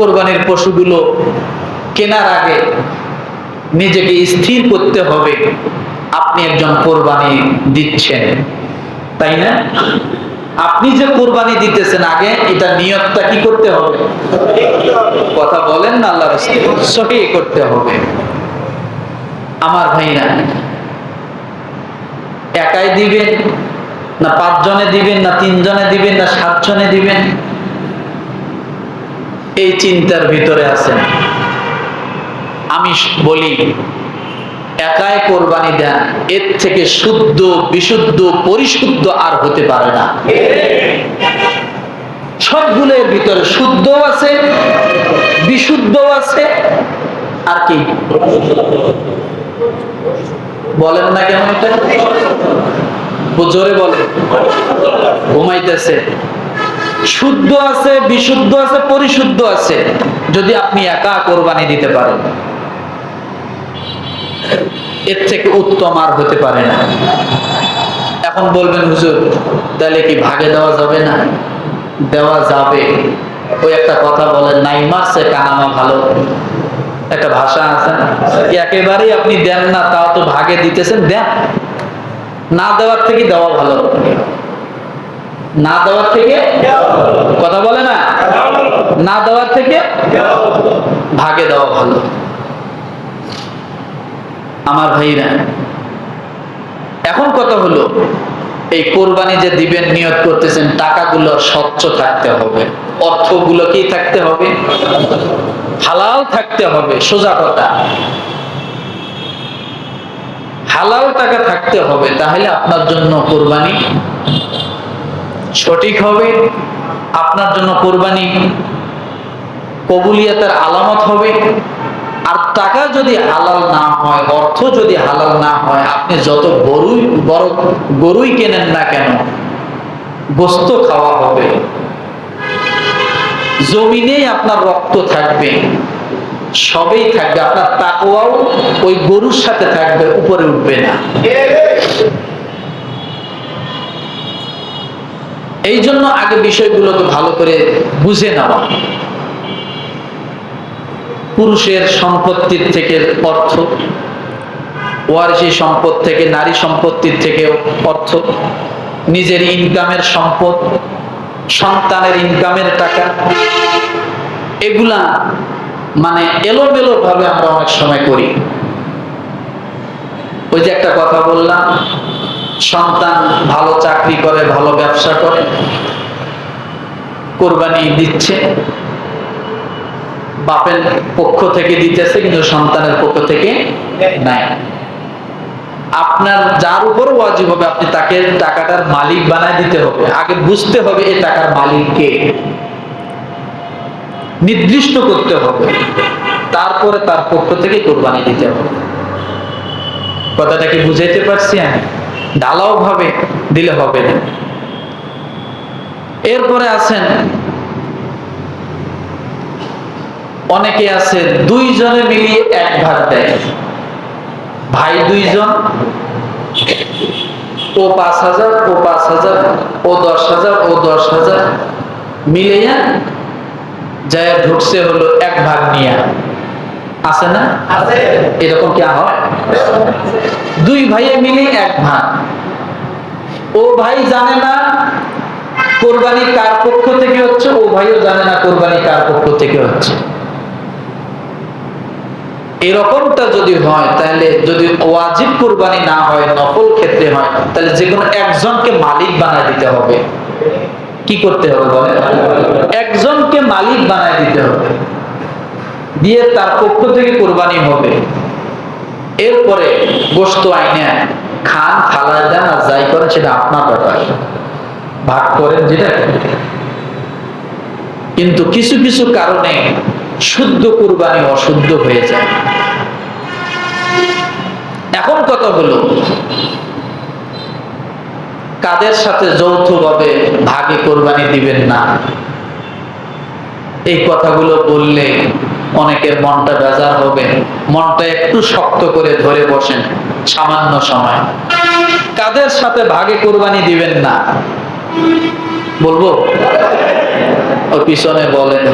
কোরবানির পশুগুলো কেনার আগে নিজেকে স্থির করতে হবে। আপনি একজন কোরবানি দিচ্ছেন, তাই না? আপনি যে কোরবানি দিতেছেন আগে, এটা নিয়তটা কি করতে হবে? কথা বলেন না আল্লাহ সহি করতে হবে। আমার ভাইরা, একাই দিবেন না পাঁচজনে দিবেন না তিনজনে দিবেন না সাতজনে দিবেন? এই চিন্তার ভিতরে আছেন। আমি বলি, একাই কোরবানি দেন, এর থেকে শুদ্ধ, বিশুদ্ধ, পরিশুদ্ধ আর হতে পারে না। সবগুলোর ভিতরে শুদ্ধ আছে বিশুদ্ধ আছে, আর কি? বলেন না কেন এটা? জোরে বলে ঘুমাইতেছে। শুদ্ধ আছে, বিশুদ্ধ আছে, পরিশুদ্ধ আছে, যদি আপনি একা কোরবানি দিতে পারেন। এর থেকে উত্তম আর হতে পারে না। এখন বলবেন, হুজুর, তাহলে কি ভাগে দেওয়া যাবে না? দেওয়া যাবে। ওই একটা কথা বলেন, নাই মারছে, কানামা ভালো। একটা ভাষা আছে? একেবারেই আপনি দেন না, তাও তো ভাগে দিতেছেন, দেন। না দেওয়ার থেকে দেওয়া ভালো। না দেওয়ার থেকে? কথা বলে না? না দেওয়ার থেকে? ভাগে দেওয়া ভালো। আমার ভাইরা, এখন কথা হলো? এই কোরবানি যে দিবেন, নিয়ত করতেছেন, টাকাগুলো স্বচ্ছ থাকতে হবে। অর্থগুলো কি থাকতে হবে? হালাল থাকতে হবে, সোজা কথা। হালাল টাকা থাকতে হবে, তাহলে আপনার জন্য কোরবানি সঠিক হবে, আপনার জন্য কোরবানি কবুলিয়াতের আলামত হবে। আর টাকা যদি হালাল না হয়, অর্থ যদি হালাল না হয়, আপনি যত গরুই, বড় গরুই কেনেন না কেন, গোস্ত খাওয়া হবে। জমিনেই আপনার রক্ত থাকবে, সবেই থাকবে, আপনার তাকওয়াও ওই গরুর সাথে থাকবে, উপরে উঠবে না। এই জন্য আগে বিষয়গুলোকে ভালো করে বুঝে নেওয়া। পুরুষের সম্পত্তির থেকে অর্থ ওয়ারিসি সম্পদ থেকে, নারী সম্পত্তির থেকে অর্থ, নিজের ইনকামের সম্পদ, সন্তানের ইনকামের টাকা, এগুলা মানে এলোমেলো ভাবে আমরা অনেক সময় করি। ওই যে একটা কথা বললাম সন্তান ভালো চাকরি করে, ভালো ব্যবসা করে, কোরবানি দিচ্ছে। বাপের পক্ষ থেকে দিতেছে, কিন্তু সন্তানের পক্ষ থেকে নাই। আপনার যার উপর ওয়াজিব হবে, আপনি তাকে টাকাটার মালিক বানায় দিতে হবে। আগে বুঝতে হবে এই টাকার মালিক কে। নির্দিষ্ট করতে হবে। তারপরে তার পক্ষ থেকে কোরবানি দিতে হবে। কথাটা কি বুঝাইতে পারছি আমি? ঢালাও ভাবে দিলে হবে না। এরপরে আছেন, অনেকে আছে দুইজনে মিলিয়ে এক ভাগ দেয়। ভাই দুইজন, ও পাঁচ হাজার, ও পাঁচ হাজার, ও দশ হাজার, ও দশ হাজার মিলিয়ে যায়, ঢুকছে হলো এক ভাগ নিয়ে। আছে না? আছে। এরকম কি হয় দুই ভাইয়ে মিলে এক ভাগ ও ভাই জানে না কোরবানি কার পক্ষ থেকে হচ্ছে ও ভাইও জানে না কোরবানি কার পক্ষ থেকে হচ্ছে। এরকমটা যদি হয় তাহলে যদি ওয়াজিব কোরবানি না হয় নকল ক্ষেত্রে হয় তাহলে যে কোনো একজনকে মালিক বানায় দিতে হবে। কি করতে হবে বলে একজনকে মালিক বানায় দিতে হবে। দিয়ে তার পক্ষ থেকে কোরবানি হবে। এরপরে গোস্ত আইনে খান ফালায় দেন আর যাই করেন সেটা আপনার ব্যাপার। ভাগ করেন যেটা। কিন্তু কিছু কিছু কারণে শুদ্ধ কোরবানি অশুদ্ধ হয়ে যায়। এখন কথা হলো, কাদের সাথে যৌথভাবে ভাগে কোরবানি দিবেন না? এই কথাগুলো বললে অনেকের মনটা বেজার হবে, মনটা একটু শক্ত করে ধরে বসেন, সামান্য সময়। কাদের সাথে ভাগে কোরবানি দিবেন না? বলব? পিছনে বলেন।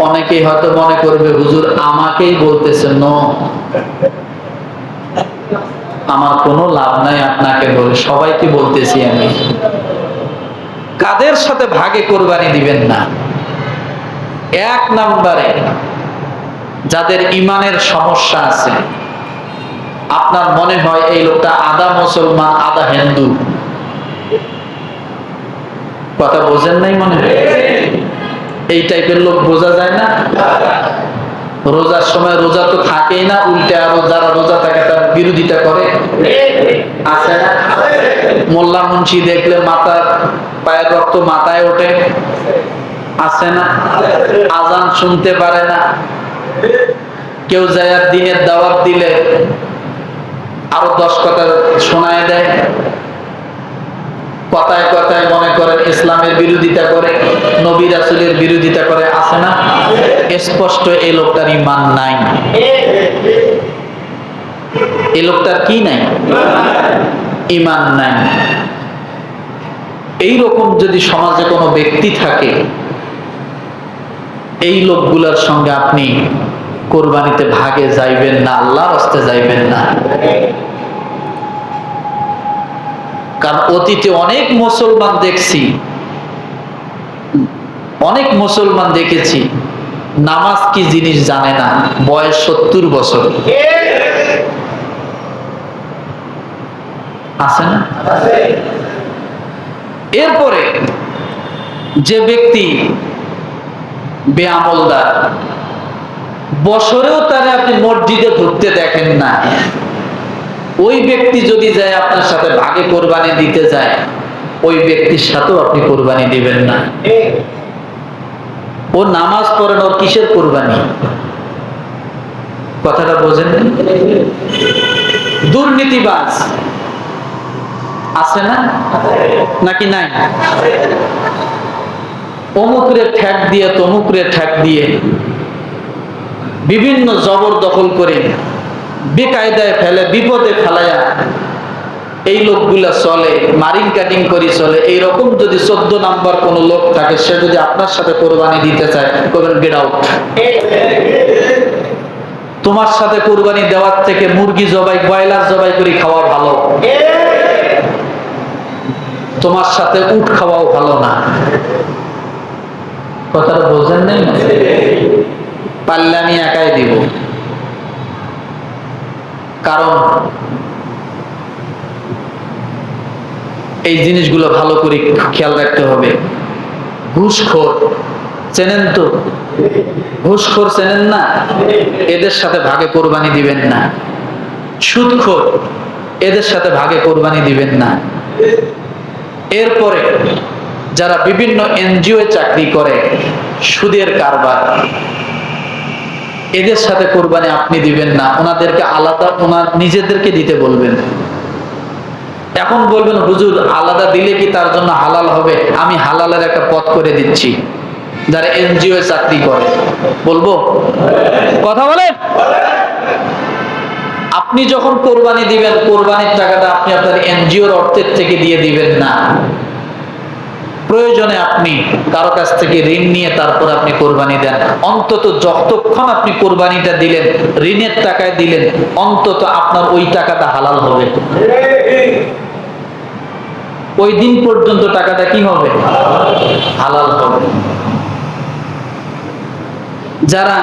অনেকেই হয়তো মনে করবে, হুজুর, আমাকেই বলতেছে, ন। আমার কোনো লাভ নাই আপনাকে বলে, সবাইকে বলতেছি আমি। কাদের সাথে ভাগে কোরবানি দিবেন না? এক নাম্বারে যাদের ইমানের সমস্যা আছে, আপনার মনে হয় এই লোকটা আধা মুসলমান আধা হিন্দু। কথা বোঝেন নাই মনে হয়? এই টাইপের লোক বোঝা যায় না? রোজার সময় রোজা তো থাকেই না, উল্টে আরও যারা রোজা থাকে তার বিরোধিতা করে। আছে মোল্লা মুন্সি দেখলে মাথার পায়ের রক্ত মাথায় ওঠে। আছে না? আজান শুনতে পারে না। কেউ যায় দিনের দাওয়াত দিলে আরও দশ কথা শোনায় দেয়। কথায় কথায় মনে করেন ইসলামের বিরোধিতা করে, নবী রাসুলের বিরোধিতা করে, আছে না? স্পষ্ট এই লোকটার ইমান নাই। এই লোকটার কি নাই? ইমান নাই। এইরকম যদি সমাজে কোনো ব্যক্তি থাকে এই লোকগুলোর সঙ্গে আপনি কোরবানিতে ভাগে যাইবেন না আল্লাহর হস্তে যাইবেন না। কারণ অতীতে অনেক মুসলমান দেখছি অনেক মুসলমান দেখেছি নামাজ কি জিনিস জানে না বয়স সত্তর বছর। আছে না? এরপরে যে ব্যক্তি বেআমলদার। বছরেও তারা আপনি মসজিদে ঢুকতে দেখেন না। ওই ব্যক্তি যদি যায় আপনার সাথে ভাগে কোরবানি দিতে যায়, ওই ব্যক্তির সাথেও আপনি কোরবানি দিবেন না। ও নামাজ পড়েন ওর কিসের কোরবানি? কথাটা বোঝেন? দুর্নীতিবাজ। আছে না? নাকি নাই? অমুকরে ঠ্যাক দিয়ে, তমুকরে ঠ্যাক দিয়ে বিভিন্ন জবরদখল করে বেকায়দায় ফেলে, বিপদে ফেলায়া এই লোকগুলা চলে, মারিং কাটিং করে চলে। এইরকম যদি চোদ্দ নাম্বার কোন লোক থাকে, সে যদি আপনার সাথে কোরবানি দিতে চায় করবেন গেট আউট তোমার সাথে কোরবানি দেওয়ার থেকে মুরগি জবাই, ব্রয়লার জবাই করে খাওয়া ভালো। তোমার সাথে উট খাওয়াও ভালো না। নাই পারলে আমি একাই দিব। কারণ এই জিনিসগুলো ভালো করে খেয়াল রাখতে হবে। ঘুষখোর চেনেন তো? ঘুষখোর চেনেন না? এদের সাথে ভাগে কোরবানি দিবেন না। সুদখোর এদের সাথে ভাগে কোরবানি দিবেন না। এরপরে যারা বিভিন্ন এনজিও চাকরি করে, সুদের কারবার। এদের সাথে কোরবানি আপনি দিবেন না, ওনাদেরকে আলাদা, ওনার নিজেদেরকে দিতে বলবেন। এখন বলবেন, হুজুর, আলাদা দিলে কি তার জন্য হালাল হবে? আমি হালালের একটা পথ করে দিচ্ছি। যারা এনজিও চাকরি করে। বলব? কথা বলেন? আপনি যখন কোরবানি দিবেন, কোরবানির টাকাটা আপনি আপনার এনজিওর অর্থের থেকে দিয়ে দিবেন না। প্রয়োজনে আপনি কারও কাছ থেকে ঋণ নিয়ে তারপর আপনি কোরবানি দেন। অন্তত যতক্ষণ আপনি কোরবানিটা দিলেন, ঋণের টাকায় দিলেন, অন্তত আপনার ওই টাকাটা হালাল হবে। ওই দিন পর্যন্ত টাকাটা কি হবে? হালাল হবে। যারা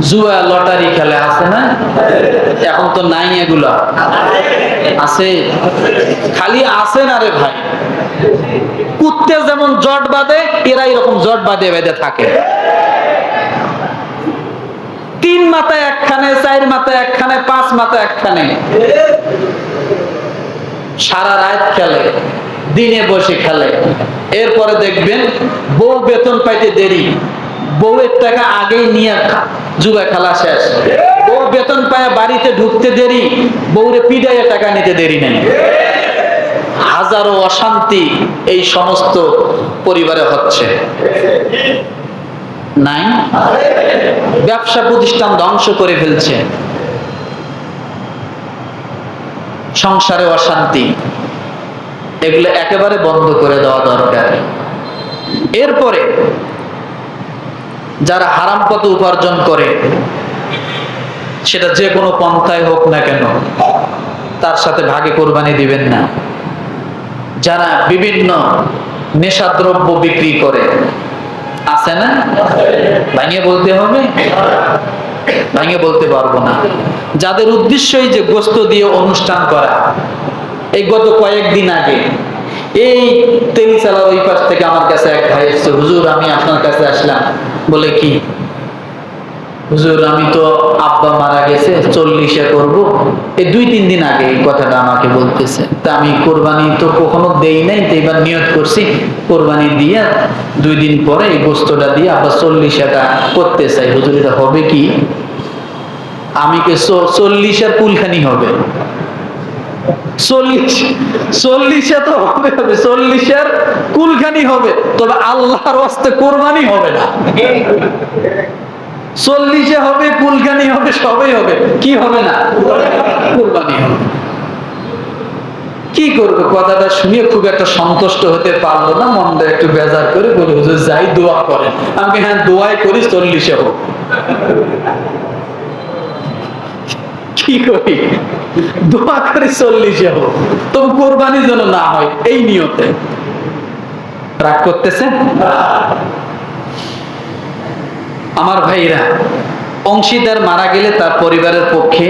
জুয়া, লটারি খেলে, আছে না? এখন তো নাই এগুলা। আছে। খালি আছে না রে ভাই? কুত্তে যেমন জট বাঁধে এরা এরকম জট বাঁধে, বেঁধে থাকে। তিন মাথায় একখানে, চার মাথায় একখানে, পাঁচ মাথায় একখানে। সারা রাত খেলে, দিনে বসে খেলে। এরপরে দেখবেন, বউ বেতন পাইতে দেরি। বউয়ের টাকা আগেই নিয়ে জুয়া খেলা শেষ। বউ বেতন পায় বাড়িতে ঢুকতে দেরি। বউরে পিডাইয়ে টাকা নিতে দেরি নেই। হাজারো অশান্তি এই সমস্ত পরিবারে হচ্ছে। নাই? ব্যবসা প্রতিষ্ঠান ধ্বংস করে ফেলছে। সংসারে অশান্তি। এগুলো একেবারে বন্ধ করে দেওয়া দরকার। এরপরে যারা হারাম পথে উপার্জন করে, সেটা যে কোনো পন্থায় হোক না কেন, তার সাথে ভাগে কোরবানি দিবেন না। যারা বিভিন্ন নেশাদ্রব্য বিক্রি করে। আছে না? ভাঙিয়ে বলতে হবে? ভাঙিয়ে বলতে পারব না। যাদের উদ্দেশ্যই যে গোস্ত দিয়ে অনুষ্ঠান করা, এই গত কয়েকদিন আগে, এই তেল চালার ওই পাশ থেকে আমার কাছে এক ভাই এসছে, হুজুর, আমি আপনার কাছে আসলাম। বলে কি? হুজুর, আমি তো আব্বা মারা গেছে, চল্লিশে করব। এই দুই, তিন দিন আগে এই কথাটা আমাকে বলতেছে। তা আমি কোরবানি তো কখনো দেই নাই, তো এবার নিয়ত করছি, কোরবানি দিয়ে দুই দিন পরে এই গোস্তটা দিয়ে আবার চল্লিশটা করতে চাই। হুজুর, এটা হবে কি? আমি কে চল্লিশের কুলখানি হবে। চল্লিশ, চল্লিশে তো হবে কুলখানি হবে। তবে আল্লাহর কোরবানি হবে না। চল্লিশে হবে কুলখানি হবে, সবই হবে। কি হবে না? কুরবানি হবে। কি করবে? কথাটা শুনে খুব একটা সন্তুষ্ট হতে পারল না, মনটা একটু বেজার করে বলে হুজুর, যাই দোয়া করেন। আমি হ্যাঁ দোয়াই করি, চল্লিশে হোক। কি করি? দোয়া করে, চল্লিশে হোক। তবু কোরবানি যেন না হয়, এই নিয়তে। রাগ করতেছেন? আমার ভাইরা, অংশীদার মারা গেলে তার পরিবারের পক্ষে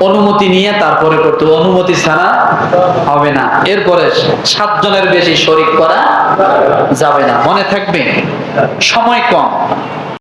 অনুমতি নিয়ে তারপরে করতে। অনুমতি ছাড়া হবে না। এরপরে সাতজনের বেশি শরিক করা যাবে না। মনে থাকবে, সময় কম।